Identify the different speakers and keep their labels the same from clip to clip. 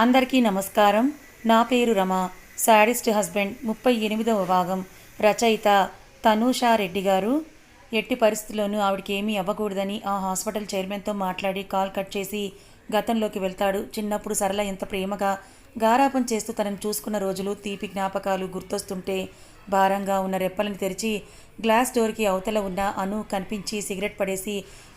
Speaker 1: అందరికీ నమస్కారం. నా పేరు రమ. శాడిస్ట్ హస్బెండ్ ముప్పై ఎనిమిదవ భాగం. రచయిత తనూషా రెడ్డి గారు. ఎట్టి పరిస్థితుల్లోనూ ఆవిడకి ఏమీ అవ్వకూడదని ఆ హాస్పిటల్ చైర్మన్తో మాట్లాడి కాల్ కట్ చేసి గతంలోకి వెళ్తాడు. చిన్నప్పుడు సరళ ఎంత ప్రేమగా గారాపం చేస్తూ తనను చూసుకున్న రోజులు తీపి జ్ఞాపకాలు గుర్తొస్తుంటే భారంగా ఉన్న రెప్పలను తెరిచి గ్లాస్ డోర్కి అవతల ఉన్న అను కనిపించి సిగరెట్ పడేసి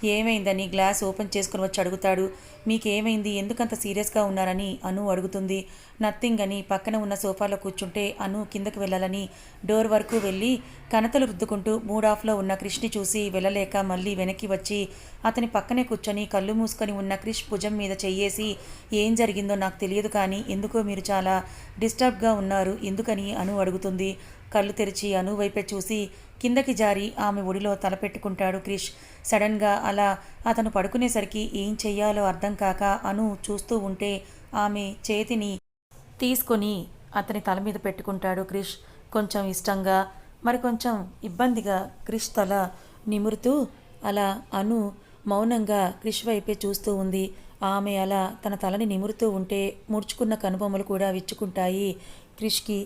Speaker 1: ఏమైందని గ్లాస్ ఓపెన్ చేసుకుని వచ్చి అడుగుతాడు. మీకేమైంది? ఎందుకంత సీరియస్గా ఉన్నారని అను అడుగుతుంది. నథింగ్ అని పక్కన ఉన్న సోఫాలో కూర్చుంటే అను కిందకు వెళ్ళాలని డోర్ వరకు వెళ్ళి కనతలు రుద్దుకుంటూ మూడాఫ్లో ఉన్న క్రిష్ని చూసి వెళ్ళలేక మళ్ళీ వెనక్కి వచ్చి అతని పక్కనే కూర్చొని కళ్ళు మూసుకొని ఉన్న క్రిష్ భుజం మీద చెయ్యేసి ఏం జరిగిందో నాకు తెలియదు కానీ ఎందుకో మీరు చాలా డిస్టర్బ్గా ఉన్నారు. ఎందుకని? అను అడుగుతుంది. కళ్ళు తెరిచి అను వైపే చూసి కిందకి జారి ఆమె ఒడిలో తలపెట్టుకుంటాడు క్రిష్. సడన్గా అలా అతను పడుకునేసరికి ఏం చెయ్యాలో అర్థం కాక అను చూస్తూ ఉంటే ఆమె చేతిని తీసుకొని అతని తల మీద పెట్టుకుంటాడు క్రిష్. కొంచెం ఇష్టంగా మరి కొంచెం ఇబ్బందిగా క్రిష్ తల నిమురుతూ అలా అను మౌనంగా క్రిష్ వైపే చూస్తూ ఉంది. ఆమె అలా తన తలని నిమురుతూ ఉంటే ముడుచుకున్న కనుబొమ్మలు కూడా విచ్చుకుంటాయి క్రిష్కి.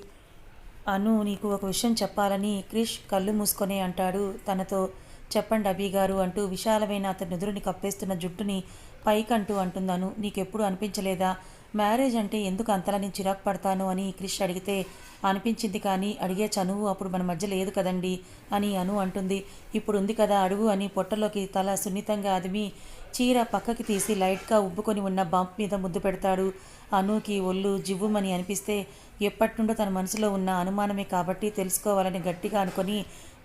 Speaker 1: అను నీకు ఒక విషయం చెప్పాలని క్రిష్ కళ్ళు మూసుకొనే అంటాడు. తనతో చెప్పండి అభి గారు అంటూ విశాలమైన అతని నుదురుని కప్పేస్తున్న జుట్టుని పైకంటూ అంటుందను. నీకెప్పుడు అనిపించలేదా? మ్యారేజ్ అంటే ఎందుకు అంతలా నేను చిరాకు పడతాను అని క్రిష్ అడిగితే అనిపించింది కానీ అడిగే చనువు అప్పుడు మన మధ్య లేదు కదండి అని అను అంటుంది. ఇప్పుడు ఉంది కదా అడుగు అని పొట్టలోకి తల సున్నితంగా అదిమి చీర పక్కకి తీసి లైట్గా ఉబ్బుకొని ఉన్న బంప్ మీద ముద్దు పెడతాడు. అనుకి ఒళ్ళు జివ్వుమని అనిపిస్తే ఎప్పటి నుండో తన మనసులో ఉన్న అనుమానమే కాబట్టి తెలుసుకోవాలని గట్టిగా అనుకొని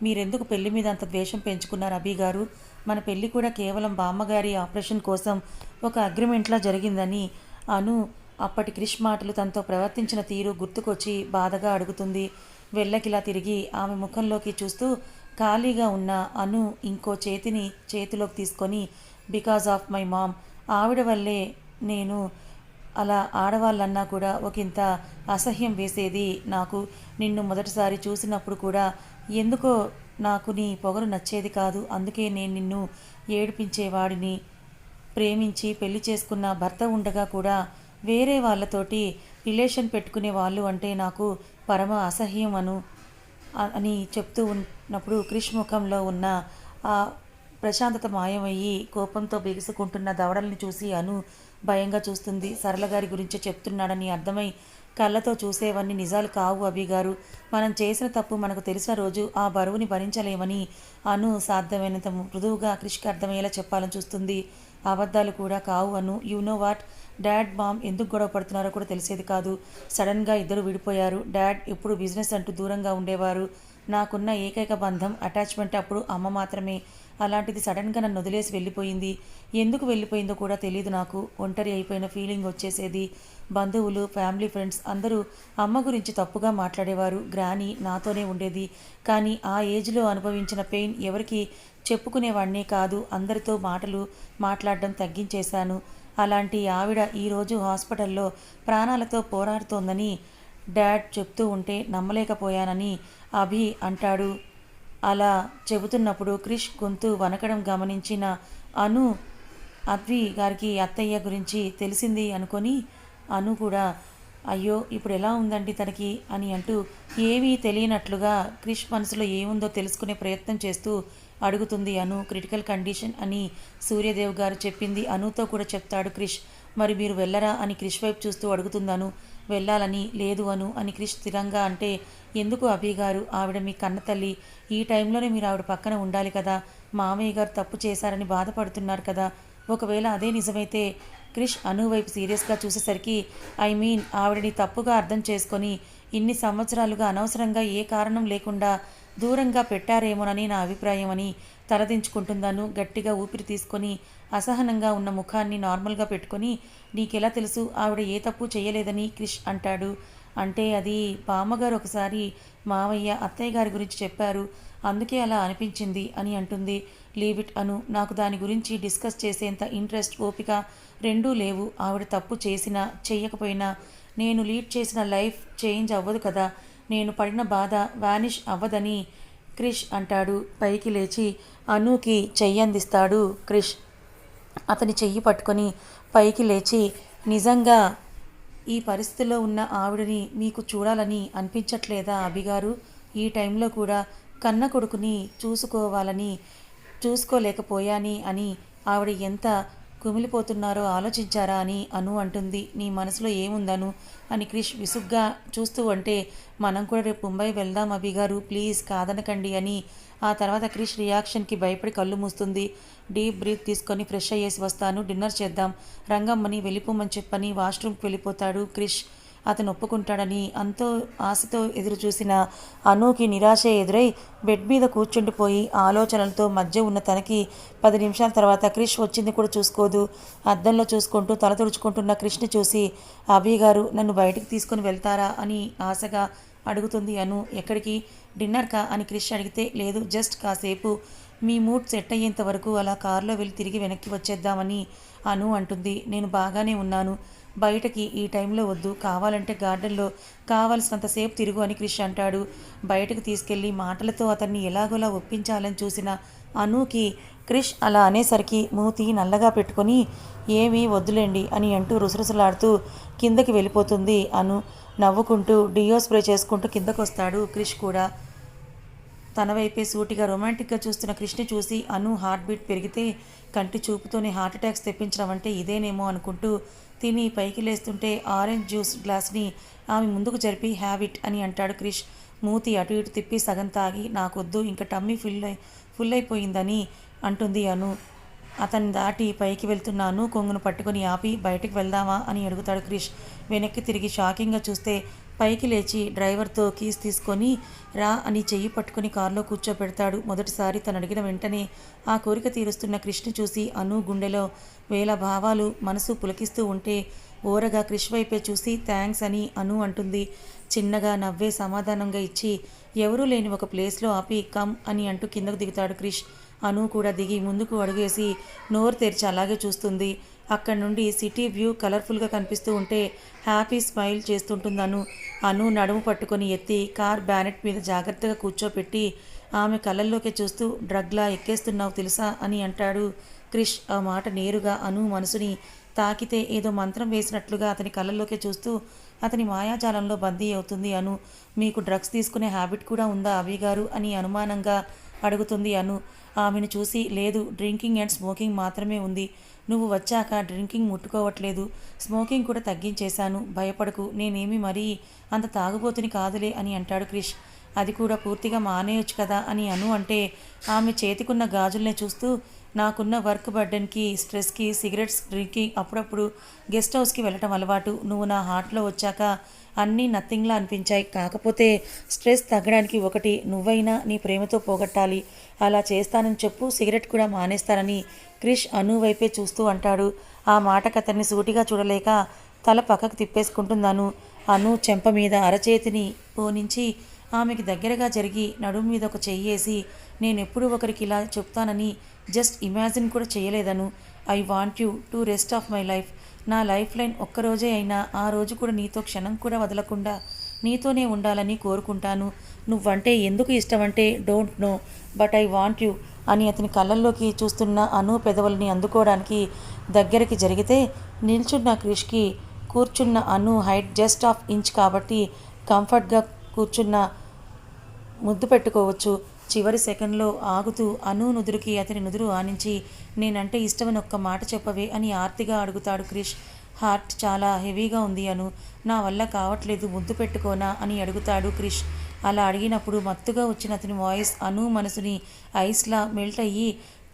Speaker 1: మీరెందుకు పెళ్ళి మీద అంత ద్వేషం పెంచుకున్నారు అభి గారు? మన పెళ్ళి కూడా కేవలం బామ్మగారి ఆపరేషన్ కోసం ఒక అగ్రిమెంట్లా జరిగిందని అను అప్పటి క్రిష్ మాటలు తనతో ప్రవర్తించిన తీరు గుర్తుకొచ్చి బాధగా అడుగుతుంది. వెళ్ళకిలా తిరిగి ఆమె ముఖంలోకి చూస్తూ ఖాళీగా ఉన్న అను ఇంకో చేతిని చేతిలోకి తీసుకొని బికాజ్ ఆఫ్ మై మామ్ ఆవిడ వల్లే నేను అలా ఆడవాళ్ళన్నా కూడా ఒకంత అసహ్యం వేసేది నాకు. నిన్ను మొదటిసారి చూసినప్పుడు కూడా ఎందుకో నాకు నీ పొగరు నచ్చేది కాదు. అందుకే నేను నిన్ను ఏడిపించేవాడిని. ప్రేమించి పెళ్ళి చేసుకున్న భర్త ఉండగా కూడా వేరే వాళ్ళతోటి రిలేషన్ పెట్టుకునే వాళ్ళు అంటే నాకు పరమ అసహ్యం అను అని చెప్తూ ఉన్నప్పుడు క్రిష్ ముఖంలో ఉన్న ఆ ప్రశాంతత మాయమయ్యి కోపంతో బిగుసుకుంటున్న దవడల్ని చూసి అను భయంగా చూస్తుంది. సరళ గారి గురించి చెప్తున్నాడని అర్థమై కళ్ళతో చూసేవన్నీ నిజాలు కావు అభి గారు. మనం చేసిన తప్పు మనకు తెలిసిన రోజు ఆ బరువుని భరించలేమని అను సాధ్యమైనంత మృదువుగా క్రిష్కి అర్థమయ్యేలా చెప్పాలని చూస్తుంది. అబద్ధాలు కూడా కావు Anu you know what dad mom ఎందుకు గొడవ పడుతున్నారో కూడా తెలిసేది కాదు. సడన్గా ఇద్దరు విడిపోయారు. డాడ్ ఎప్పుడు బిజినెస్ అంటూ దూరంగా ఉండేవారు. నాకున్న ఏకైక బంధం అటాచ్మెంట్ అప్పుడు అమ్మ మాత్రమే. అలాంటిది సడన్గా నన్ను వదిలేసి వెళ్ళిపోయింది. ఎందుకు వెళ్ళిపోయిందో కూడా తెలియదు నాకు. ఒంటరి అయిపోయిన ఫీలింగ్ వచ్చేసేది. బంధువులు ఫ్యామిలీ ఫ్రెండ్స్ అందరూ అమ్మ గురించి తప్పుగా మాట్లాడేవారు. గ్రాని నాతోనే ఉండేది. కానీ ఆ ఏజ్లో అనుభవించిన పెయిన్ ఎవరికి చెప్పుకునేవాడినే కాదు. అందరితో మాటలు మాట్లాడడం తగ్గించేశాను. అలాంటి ఆవిడ ఈరోజు హాస్పిటల్లో ప్రాణాలతో పోరాడుతోందని డాడ్ చెప్తూ ఉంటే నమ్మలేకపోయానని అభి అంటాడు. అలా చెబుతున్నప్పుడు క్రిష్ గొంతు వనకడం గమనించిన అను అద్వి గారికి అత్తయ్య గురించి తెలిసింది అనుకొని అను కూడా అయ్యో ఇప్పుడు ఎలా ఉందండి తనకి? అని అంటూ ఏమీ తెలియనట్లుగా క్రిష్ మనసులో ఏముందో తెలుసుకునే ప్రయత్నం చేస్తూ అడుగుతుంది అను. క్రిటికల్ కండిషన్ అని సూర్యదేవ్ గారు చెప్పింది అనుతో కూడా చెప్తాడు క్రిష్. మరి మీరు వెళ్ళరా? అని క్రిష్ వైపు చూస్తూ అడుగుతుందను వెళ్ళాలని లేదు అను అని క్రిష్ స్థిరంగా అంటే ఎందుకు అభి గారు? ఆవిడ మీ కన్నతల్లి ఈ టైంలోనే మీరు ఆవిడ పక్కన ఉండాలి కదా. మామయ్య గారు తప్పు చేశారని బాధపడుతున్నారు కదా. ఒకవేళ అదే నిజమైతే క్రిష్ అను వైపు సీరియస్గా చూసేసరికి ఐ మీన్ ఆవిడని తప్పుగా అర్థం చేసుకొని ఇన్ని సంవత్సరాలుగా అనవసరంగా ఏ కారణం లేకుండా దూరంగా పెట్టారేమోనని నా అభిప్రాయం అని తలదించుకుంటుందను. గట్టిగా ఊపిరి తీసుకొని అసహనంగా ఉన్న ముఖాన్ని నార్మల్గా పెట్టుకొని నీకెలా తెలుసు? ఆవిడ ఏ తప్పు చేయలేదని క్రిష్ అంటాడు. అంటే అది బామ్మగారు ఒకసారి మావయ్య అత్తయ్య గారి గురించి చెప్పారు. అందుకే అలా అనిపించింది అని అంటుంది. Leave it Anu. నాకు దాని గురించి డిస్కస్ చేసేంత ఇంట్రెస్ట్ ఓపిక రెండూ లేవు. ఆవిడ తప్పు చేసినా చెయ్యకపోయినా నేను లీడ్ చేసిన లైఫ్ చేంజ్ అవ్వదు కదా. నేను పడిన బాధ వానిష్ అవ్వదని క్రిష్ అంటాడు. పైకి లేచి అనుకి చెయ్యందిస్తాడు క్రిష్. అతని చెయ్యి పట్టుకొని పైకి లేచి నిజంగా ఈ పరిస్థితిలో ఉన్న ఆవిడని మీకు చూడాలని అనిపించట్లేదా అభిగారు ఈ టైంలో కూడా కన్న కొడుకుని చూసుకోవాలని చూసుకోలేకపోయాని అని ఆవిడ ఎంత కుమిలిపోతున్నారో ఆలోచించారా అని అను అంటుంది. నీ మనసులో ఏముందను? అని క్రిష్ విసుగ్గా చూస్తూ అంటే మనం కూడా రేపు ముంబై వెళ్దాం అభి గారు ప్లీజ్ కాదనకండి అని. ఆ తర్వాత క్రిష్ రియాక్షన్కి భయపడి కళ్ళు మూస్తుంది. డీప్ బ్రీత్ తీసుకొని ఫ్రెష్ అయ్యేసి వస్తాను డిన్నర్ చేద్దాం. రంగమ్మని వెళ్ళిపోమని చెప్పని వాష్రూమ్కి వెళ్ళిపోతాడు క్రిష్. అతను ఒప్పుకుంటాడని అంతో ఆశతో ఎదురుచూసిన అనుకి నిరాశ ఎదురై బెడ్ మీద కూర్చుండిపోయి ఆలోచనలతో మధ్య ఉన్న తనకి పది నిమిషాల తర్వాత క్రిష్ వచ్చింది కూడా చూసుకోదు. అద్దంలో చూసుకుంటూ తల తుడుచుకుంటున్న క్రిష్ని చూసి అభి గారు నన్ను బయటికి తీసుకుని వెళ్తారా? అని ఆశగా అడుగుతుంది అను. ఎక్కడికి? డిన్నర్కా అని క్రిష్ అడిగితే లేదు జస్ట్ కాసేపు. మీ మూడ్ సెట్ అయ్యేంత వరకు అలా కారులో వెళ్ళి తిరిగి వెనక్కి వచ్చేద్దామని అను అంటుంది. నేను బాగానే ఉన్నాను. బయటకి ఈ టైంలో వద్దు. కావాలంటే గార్డెన్లో కావలసినంతసేపు తిరుగు అని క్రిష్ అంటాడు. బయటకు తీసుకెళ్ళి మాటలతో అతన్ని ఎలాగోలా ఒప్పించాలని చూసిన అనుకి క్రిష్ అలా అనేసరికి మూతి నల్లగా పెట్టుకొని ఏమీ వద్దులేండి అని అంటూ రుసరుసలాడుతూ కిందకి వెళ్ళిపోతుంది అను నవ్వుకుంటూ డియో స్ప్రే చేసుకుంటూ కిందకు వస్తాడు క్రిష్ కూడా. తన వైపే సూటిగా రొమాంటిక్గా చూస్తున్న కృష్ణ చూసి అను హార్ట్ బీట్ పెరిగితే కంటి చూపుతోనే హార్ట్ అటాక్స్ తెప్పించడం అంటే ఇదేనేమో అనుకుంటూ తిని పైకి లేస్తుంటే ఆరెంజ్ జ్యూస్ గ్లాస్ని ఆమె ముందుకు జరిపి హ్యావిట్ అని అంటాడు క్రిష్. మూతి అటు ఇటు తిప్పి సగం తాగి నాకొద్దు ఇంకా టమ్మీ ఫుల్ ఫుల్ అయిపోయిందని అంటుంది అను. అతన్ని దాటి పైకి వెళ్తున్నాను కొంగును పట్టుకొని ఆపి బయటికి వెళ్దామా అని అడుగుతాడు క్రిష్. వెనక్కి తిరిగి షాకింగ్గా చూస్తే పైకి లేచి డ్రైవర్తో కీస్ తీసుకొని రా అని చెయ్యి పట్టుకొని కారులో కూర్చోపెడతాడు. మొదటిసారి తను అడిగిన వెంటనే ఆ కోరిక తీరుస్తున్న కృష్ణ చూసి అను గుండెలో వేల భావాలు మనసు పులకిస్తూ ఉంటే ఓరగా క్రిష్ వైపే చూసి థ్యాంక్స్ అని అను అంటుంది. చిన్నగా నవ్వే సమాధానంగా ఇచ్చి ఎవరూ లేని ఒక ప్లేస్లో ఆపి కమ్ అని అంటూ కిందకు దిగుతాడు క్రిష్ అను కూడా దిగి ముందుకు అడుగేసి నోరు తెరిచి అలాగే చూస్తుంది. అక్కడి నుండి సిటీ వ్యూ కలర్ఫుల్గా కనిపిస్తూ ఉంటే హ్యాపీ స్మైల్ చేస్తుంటుంది అను అను నడుము పట్టుకొని ఎత్తి కార్ బ్యానెట్ మీద జాగ్రత్తగా కూర్చోపెట్టి ఆమె కళ్ళల్లోకి చూస్తూ డ్రగ్లా ఎక్కేస్తున్నావు తెలుసా? అని అంటాడు క్రిష్. ఆ మాట నేరుగా అను మనసుని తాకితే ఏదో మంత్రం వేసినట్లుగా అతని కళ్ళల్లోకి చూస్తూ అతని మాయాజాలంలో బందీ అవుతుంది అను. మీకు డ్రగ్స్ తీసుకునే హ్యాబిట్ కూడా ఉందా అవి గారు? అని అనుమానంగా అడుగుతుంది అను. ఆమెను చూసి లేదు డ్రింకింగ్ అండ్ స్మోకింగ్ మాత్రమే ఉంది. నువ్వు వచ్చాక డ్రింకింగ్ ముట్టుకోవట్లేదు స్మోకింగ్ కూడా తగ్గించేశాను భయపడకు నేనేమి మరీ అంత తాగుబోతుని కాదులే అని అంటాడు క్రిష్. అది కూడా పూర్తిగా మానేయొచ్చు కదా అని అను అంటే ఆమె చేతికున్న గాజుల్ని చూస్తూ నాకున్న వర్క్ బర్డెన్కి స్ట్రెస్కి సిగరెట్స్ డ్రింకింగ్ అప్పుడప్పుడు గెస్ట్ హౌస్కి వెళ్ళటం అలవాటు. నువ్వు నా హార్ట్లో వచ్చాక అన్నీ నథింగ్లా అనిపించాయి. కాకపోతే స్ట్రెస్ తగ్గడానికి ఒకటి నువ్వైనా నీ ప్రేమతో పోగొట్టాలి. అలా చేస్తానని చెప్పు సిగరెట్ కూడా మానేస్తానని క్రిష్ అను వైపే చూస్తూ అంటాడు. ఆ మాటకు అతన్ని సూటిగా చూడలేక తల పక్కకు తిప్పేసుకుంటున్నాను. అను చెంప మీద అరచేతిని పోనించి ఆమెకి దగ్గరగా జరిగి నడుము మీద ఒక చెయ్యేసి నేనెప్పుడు ఒకరికి ఇలా చెప్తానని జస్ట్ ఇమాజిన్ కూడా చేయలేదను. I want you to rest of my life. నా లైఫ్ లైన్ ఒక్కరోజే అయినా ఆ రోజు కూడా నీతో క్షణం కూడా వదలకుండా నీతోనే ఉండాలని కోరుకుంటాను. నువ్వంటే ఎందుకు ఇష్టమంటే don't know but I want you అని అతని కళ్ళల్లోకి చూస్తున్న అను పెదవుల్ని అందుకోవడానికి దగ్గరికి జరిగితే నిల్చున్న క్రిష్కి కూర్చున్న Anu height just half inch కాబట్టి కంఫర్ట్గా కూర్చున్న ముద్దు పెట్టుకోవచ్చు. చివరి సెకండ్లో ఆగుతూ అను నుదురుకి అతని నుదురు ఆనించి నేనంటే ఇష్టమని ఒక్క మాట చెప్పవే అని ఆర్తిగా అడుగుతాడు క్రిష్. హార్ట్ చాలా హెవీగా ఉంది అను. నా వల్ల కావట్లేదు ముద్దు పెట్టుకోనా అని అడుగుతాడు క్రిష్. అలా అడిగినప్పుడు మత్తుగా వచ్చిన అతని వాయిస్ అను మనసుని ఐస్లా మెల్ట్ అయ్యి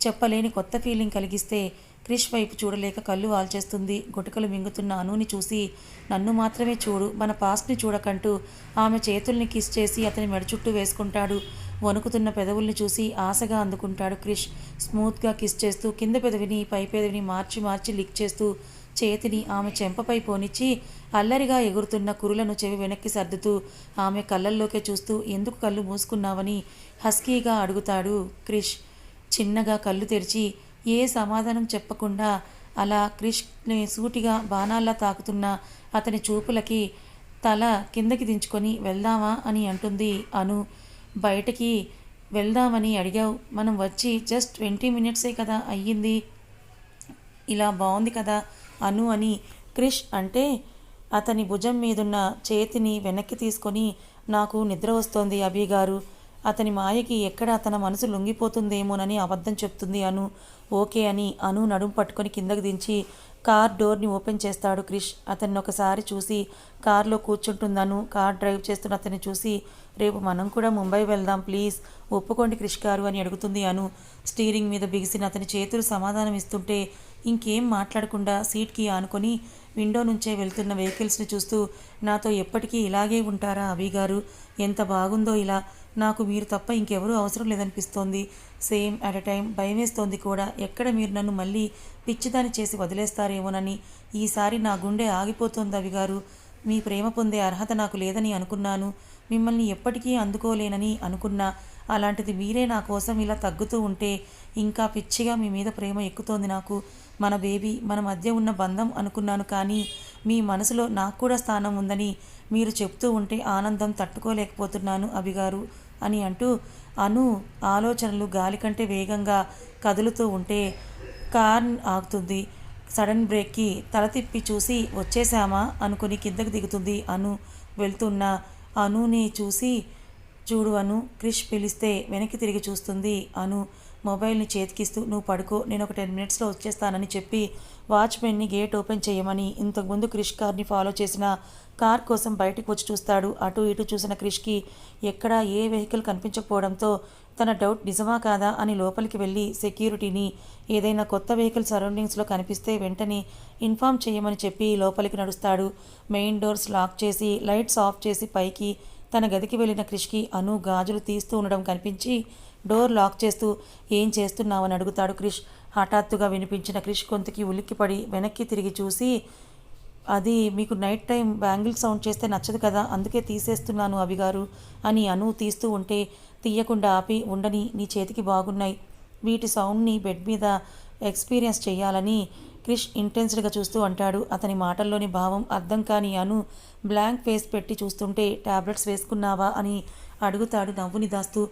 Speaker 1: చెప్పలేని కొత్త ఫీలింగ్ కలిగిస్తే క్రిష్ వైపు చూడలేక కళ్ళు వాల్చేస్తుంది గుటకలు మింగుతున్న అనుని చూసి నన్ను మాత్రమే చూడు మన పాస్ట్ని చూడకంటూ ఆమె చేతుల్ని కిస్ చేసి అతని మెడ చుట్టూ వేసుకుంటాడు. వణుకుతున్న పెదవుల్ని చూసి ఆశగా అందుకుంటాడు క్రిష్. స్మూత్గా కిస్ చేస్తూ కింద పెదవిని పై పెదవిని మార్చి మార్చి లిక్ చేస్తూ చేతిని ఆమె చెంపపై పోనిచ్చి అల్లరిగా ఎగురుతున్న కురులను చెవి వెనక్కి సర్దుతూ ఆమె కళ్ళల్లోకే చూస్తూ ఎందుకు కళ్ళు మూసుకున్నావని హస్కీగా అడుగుతాడు క్రిష్. చిన్నగా కళ్ళు తెరిచి ఏ సమాధానం చెప్పకుండా అలా క్రిష్ని సూటిగా బాణాల్లా తాకుతున్న అతని చూపులకి తల కిందకి దించుకొని వెళ్దామా అని అంటుంది అను. బయటికి వెళ్దామని అడిగావు. మనం వచ్చి జస్ట్ ట్వంటీ మినిట్సే కదా అయ్యింది. ఇలా బాగుంది కదా అను అని క్రిష్ అంటే అతని భుజం మీదున్న చేతిని వెనక్కి తీసుకొని నాకు నిద్ర వస్తోంది అభి గారు. అతని మాయకి ఎక్కడ తన మనసు లొంగిపోతుందేమోనని అబద్ధం చెప్తుంది అను. ఓకే అని అను నడుం పట్టుకొని కిందకు దించి కార్ డోర్ని ఓపెన్ చేస్తాడు క్రిష్. అతన్ని ఒకసారి చూసి కార్లో కూర్చుంటుందను కార్ డ్రైవ్ చేస్తున్న అతన్ని చూసి రేపు మనం కూడా ముంబై వెళ్దాం ప్లీజ్. ఒప్పుకోండి క్రిష్ గారు అని అడుగుతుంది అను. స్టీరింగ్ మీద బిగిసిన అతని చేతులు సమాధానం ఇస్తుంటే ఇంకేం మాట్లాడకుండా సీట్కి ఆనుకొని విండో నుంచే వెళ్తున్న వెహికల్స్ని చూస్తూ నాతో ఎప్పటికీ ఇలాగే ఉంటారా అభి గారు? ఎంత బాగుందో ఇలా నాకు మీరు తప్ప ఇంకెవరూ అవసరం లేదనిపిస్తోంది. సేమ్ అట్ ఎ టైం భయమేస్తోంది కూడా. ఎక్కడ మీరు నన్ను మళ్ళీ పిచ్చిదాని చేసి వదిలేస్తారేమోనని ఈసారి నా గుండె ఆగిపోతోంది అవి గారు మీ ప్రేమ పొందే అర్హత నాకు లేదని అనుకున్నాను. మిమ్మల్ని ఎప్పటికీ అందుకోలేనని అనుకున్నా. అలాంటిది మీరే నా కోసం ఇలా తగ్గుతూ ఉంటే ఇంకా పిచ్చిగా మీ మీద ప్రేమ ఎక్కుతోంది నాకు. మన బేబీ మన మధ్య ఉన్న బంధం అనుకున్నాను కానీ మీ మనసులో నాకు కూడా స్థానం ఉందని మీరు చెప్తూ ఉంటే ఆనందం తట్టుకోలేకపోతున్నాను అభిగారు అని అంటూ అను ఆలోచనలు గాలి కంటే వేగంగా కదులుతూ ఉంటే కార్ ఆగుతుంది. సడన్ బ్రేక్కి తల తిప్పి చూసి వచ్చేసామా అనుకుని కిందకు దిగుతుంది అను. వెళ్తున్న అనుని చూసి చూడు అను క్రిష్ పిలిస్తే వెనక్కి తిరిగి చూస్తుంది అను. మొబైల్ని చేతికిస్తూ నువ్వు పడుకో నేను ఒక టెన్ మినిట్స్లో వచ్చేస్తానని చెప్పి వాచ్మెన్ని గేట్ ఓపెన్ చేయమని ఇంతకుముందు క్రిష్ కార్ని ఫాలో చేసిన కార్ కోసం బయటకు వచ్చి చూస్తాడు. అటు ఇటు చూసిన క్రిష్కి ఎక్కడా ఏ వెహికల్ కనిపించకపోవడంతో తన డౌట్ నిజమా కాదా అని లోపలికి వెళ్ళి సెక్యూరిటీని ఏదైనా కొత్త వెహికల్ సరౌండింగ్స్లో కనిపిస్తే వెంటనే ఇన్ఫామ్ చేయమని చెప్పి లోపలికి నడుస్తాడు. మెయిన్ డోర్స్ లాక్ చేసి లైట్స్ ఆఫ్ చేసి పైకి తన గదికి వెళ్ళిన క్రిష్కి అను గాజులు తీస్తూ ఉండడం కనిపించి డోర్ లాక్ చేస్తూ ఏం చేస్తున్నావని అడుగుతాడు క్రిష్. హఠాత్తుగా వినిపించిన క్రిష్ కొంతకి ఉలిక్కిపడి వెనక్కి తిరిగి చూసి అది మీకు నైట్ టైం బ్యాంగిల్ సౌండ్ చేస్తే నచ్చదు కదా అందుకే తీసేస్తున్నాను అవిగారు అని అను తీస్తూ ఉంటే తీయకుండా ఆపి ఉండని నీ చేతికి బాగున్నాయి. వీటి సౌండ్ని బెడ్ మీద ఎక్స్పీరియన్స్ చేయాలని క్రిష్ ఇంటెన్స్డ్గా చూస్తూ అంటాడు. అతని మాటల్లోని భావం అర్థం కాని అను బ్లాంక్ ఫేస్ పెట్టి చూస్తుంటే టాబ్లెట్స్ వేసుకున్నావా? అని అడుగుతాడు నవ్వుని దాస్తూ.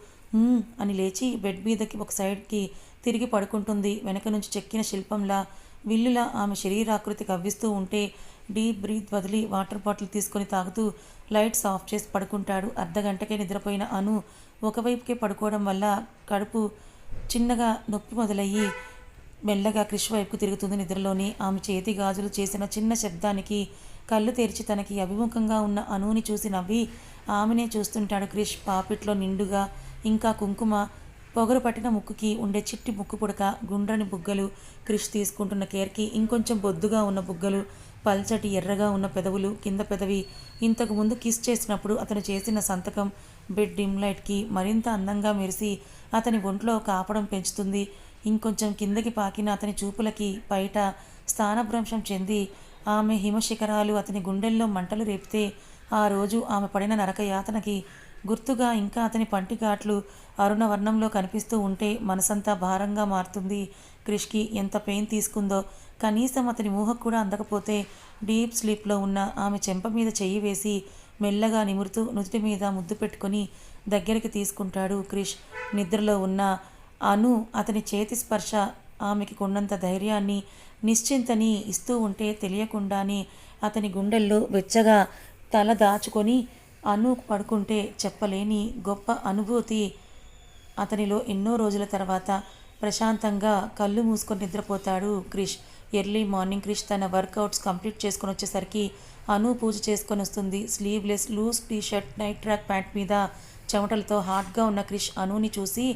Speaker 1: అని లేచి బెడ్ మీదకి ఒక సైడ్కి తిరిగి పడుకుంటుంది. వెనక నుంచి చెక్కిన శిల్పంలా విల్లులా ఆమె శరీరాకృతి కవ్విస్తూ ఉంటే డీప్ బ్రీత్ వదిలి వాటర్ బాటిల్ తీసుకొని తాగుతూ లైట్స్ ఆఫ్ చేసి పడుకుంటాడు. అర్ధగంటకే నిద్రపోయిన అను ఒకవైపుకే పడుకోవడం వల్ల కడుపు చిన్నగా నొప్పి మొదలయ్యి మెల్లగా క్రిష్ వైపుకు తిరుగుతుంది నిద్రలోని. ఆమె చేతి గాజులు చేసిన చిన్న శబ్దానికి కళ్ళు తెరిచి తనకి అభిముఖంగా ఉన్న అనుని చూసి నవ్వి ఆమెనే చూస్తుంటాడు క్రిష్. పాపిట్లో నిండుగా ఇంకా కుంకుమ పొగరు పట్టిన ముక్కుకి ఉండే చిట్టి ముక్కు పుడక గుండ్రని బుగ్గలు క్రిష్ తీసుకుంటున్న కేర్కి ఇంకొంచెం బొద్దుగా ఉన్న బుగ్గలు పల్చటి ఎర్రగా ఉన్న పెదవులు కింద పెదవి. ఇంతకు ముందు కిస్ చేసినప్పుడు అతను చేసిన సంతకం బెడ్ డిమ్ లైట్కి మరింత అందంగా మెరిసి అతని ఒంట్లో కాపడం పెంచుతుంది. ఇంకొంచెం కిందకి పాకిన అతని చూపులకి బయట స్థానభ్రంశం చెంది ఆమె హిమశిఖరాలు అతని గుండెల్లో మంటలు రేపితే ఆ రోజు ఆమె పడిన నరక యాతనకి గుర్తుగా ఇంకా అతని పంటిఘాట్లు అరుణవర్ణంలో కనిపిస్తూ ఉంటే మనసంతా భారంగా మారుతుంది. క్రిష్కి ఎంత పెయిన్ తీసుకుందో కనీసం అతని ఊహకు కూడా అందకపోతే డీప్ స్లీప్లో ఉన్న ఆమె చెంప మీద చెయ్యి వేసి మెల్లగా నిమురుతూ నుదుటి మీద ముద్దు పెట్టుకొని దగ్గరికి తీసుకుంటాడు క్రిష్. నిద్రలో ఉన్న అను అతని చేతి స్పర్శ ఆమెకి కొన్నంత ధైర్యాన్ని నిశ్చింతని ఇస్తూ ఉంటే తెలియకుండానే అతని గుండెల్లో వెచ్చగా తల దాచుకొని అను పడుకుంటే చెప్పలేని గొప్ప అనుభూతి. అతనిలో ఎన్నో రోజుల తర్వాత ప్రశాంతంగా కళ్ళు మూసుకొని నిద్రపోతాడు క్రిష్. ఎర్లీ మార్నింగ్ క్రిష్ తన వర్కౌట్స్ కంప్లీట్ చేసుకొని వచ్చేసరికి అను పూజ చేసుకొని వస్తుంది. Sleeveless loose T-shirt night track pant మీద చెమటలతో హాట్గా ఉన్న క్రిష్ అనుని చూసి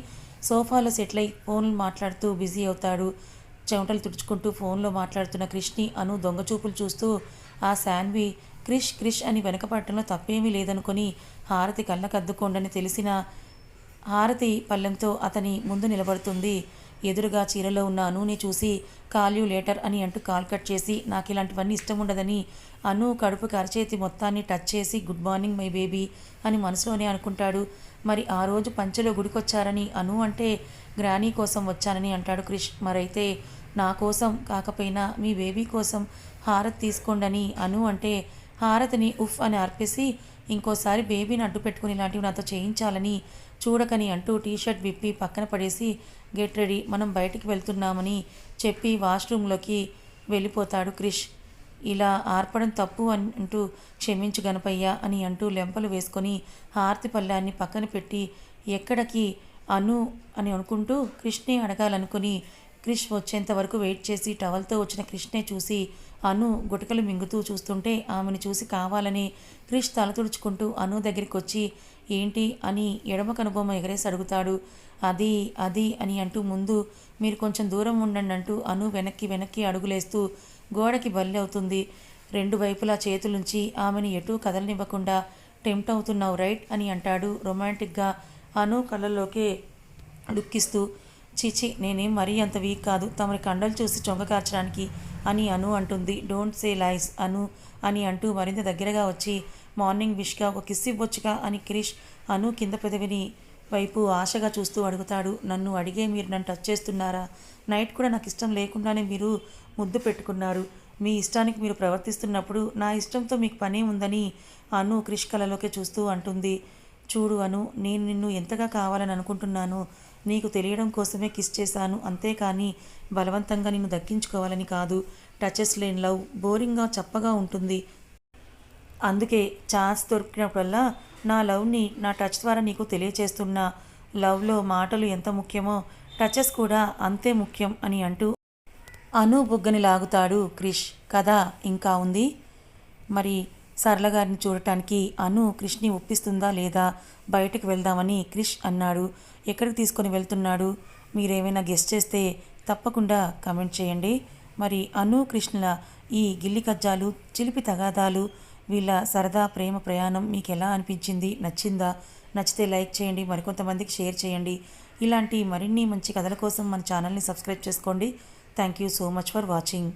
Speaker 1: సోఫాలో సెటిల్ అయి ఫోన్లు మాట్లాడుతూ బిజీ అవుతాడు. చెమటలు తుడుచుకుంటూ ఫోన్లో మాట్లాడుతున్న క్రిష్ని అను దొంగచూపులు చూస్తూ ఆ శాన్వి క్రిష్ క్రిష్ అని వెనకపడటంలో తప్పేమీ లేదనుకొని హారతి కళ్ళకద్దుకోండని తెలిసిన హారతి పళ్ళెంతో అతని ముందు నిలబడుతుంది. ఎదురుగా చీరలో ఉన్న అనుని చూసి కాల్ యూ లేటర్ అని అంటూ కాల్ కట్ చేసి నాకు ఇలాంటివన్నీ ఇష్టం ఉండదని అను కడుపు కరచేతి మొత్తాన్ని టచ్ చేసి గుడ్ మార్నింగ్ మై బేబీ అని మనసులోనే అనుకుంటాడు. మరి ఆ రోజు పంచెలో గుడికొచ్చారని అను అంటే గ్రానీ కోసం వచ్చానని అంటాడు క్రిష్. మరైతే నా కోసం కాకపోయినా మీ బేబీ కోసం హారతి తీసుకోండని అను అంటే హారతిని ఉఫ్ అని అర్పేసి ఇంకోసారి బేబీని అడ్డు పెట్టుకుని ఇలాంటివి నాతో చేయించాలని చూడకని అంటూ టీషర్ట్ విప్పి పక్కన పడేసి గెట్ రెడీ మనం బయటికి వెళ్తున్నామని చెప్పి వాష్రూమ్లోకి వెళ్ళిపోతాడు క్రిష్. ఇలా ఆర్పడం తప్పు అని అంటూ క్షమించు గణపయ్య అని అంటూ లెంపలు వేసుకొని హారతి పళ్ళాన్ని పక్కన పెట్టి ఎక్కడికి అను అని అనుకుంటూ కృష్ణే అడగాలనుకుని క్రిష్ వచ్చేంత వరకు వెయిట్ చేసి టవల్తో వచ్చిన కృష్ణే చూసి అను గుటకలు మింగుతూ చూస్తుంటే ఆమెను చూసి కావాలని క్రిష్ తల తుడుచుకుంటూ అను దగ్గరికి వచ్చి ఏంటి అని ఎడమ కనుబొమ్మ ఎగరేసి అడుగుతాడు. అది అది అని అంటూ ముందు మీరు కొంచెం దూరం ఉండండి అంటూ అను వెనక్కి వెనక్కి అడుగులేస్తూ గోడకి బల్లి అవుతుంది రెండు వైపులా చేతులుంచి ఆమెను ఎటూ కదలనివ్వకుండా టెంప్ట్ అవుతున్నావు రైట్ అని అంటాడు రొమాంటిక్గా అను కళ్ళల్లోకి లుక్కిస్తూ చిచి నేనేం మరీ అంత వీక్ కాదు. తమరి కండలు చూసి చొంగకార్చడానికి అని అను అంటుంది. డోంట్ సే లైస్ అను అని అంటూ మరింత దగ్గరగా వచ్చి మార్నింగ్ విష్గా ఒక కిస్ ఇవ్వచ్చుగా అని క్రిష్ అను కింద పెదవిని వైపు ఆశగా చూస్తూ అడుగుతాడు. నన్ను అడిగే మీరు నన్ను టచ్ చేస్తున్నారా? నైట్ కూడా నాకు ఇష్టం లేకుండానే మీరు ముద్దు పెట్టుకున్నారు. మీ ఇష్టానికి మీరు ప్రవర్తిస్తున్నప్పుడు నా ఇష్టంతో మీకు పనే ఉందని అను క్రిష్ కలలోకి చూస్తూ అంటుంది. చూడు అను నేను నిన్ను ఎంతగా కావాలని అనుకుంటున్నాను. నీకు తెలియడం కోసమే కిస్ చేశాను. అంతేకాని బలవంతంగా నిన్ను దక్కించుకోవాలని కాదు. టచెస్ లేని లవ్ బోరింగ్గా చప్పగా ఉంటుంది. అందుకే ఛాన్స్ దొరికినప్పుడల్లా నా లవ్ని నా టచ్ ద్వారా నీకు తెలియచేస్తున్నా. లవ్లో మాటలు ఎంత ముఖ్యమో టచెస్ కూడా అంతే ముఖ్యం అని అంటూ అను బుగ్గని లాగుతాడు క్రిష్. కథ ఇంకా ఉంది? మరి సరళ గారిని చూడటానికి అను క్రిష్ని ఒప్పిస్తుందా లేదా? బయటకు వెళ్దామని క్రిష్ అన్నాడు. ఎక్కడికి తీసుకొని వెళ్తున్నాడు? మీరేమైనా గెస్ట్ చేస్తే తప్పకుండా కమెంట్ చేయండి. మరి అను కృష్ణుల ఈ గిల్లి కజ్జాలు చిలిపి తగాదాలు వీళ్ళ సరదా ప్రేమ ప్రయాణం మీకు ఎలా అనిపించింది? నచ్చిందా? నచ్చితే లైక్ చేయండి మరికొంతమందికి షేర్ చేయండి. ఇలాంటి మరిన్ని మంచి కథల కోసం మన ఛానల్ని సబ్స్క్రైబ్ చేసుకోండి. Thank you so much for watching.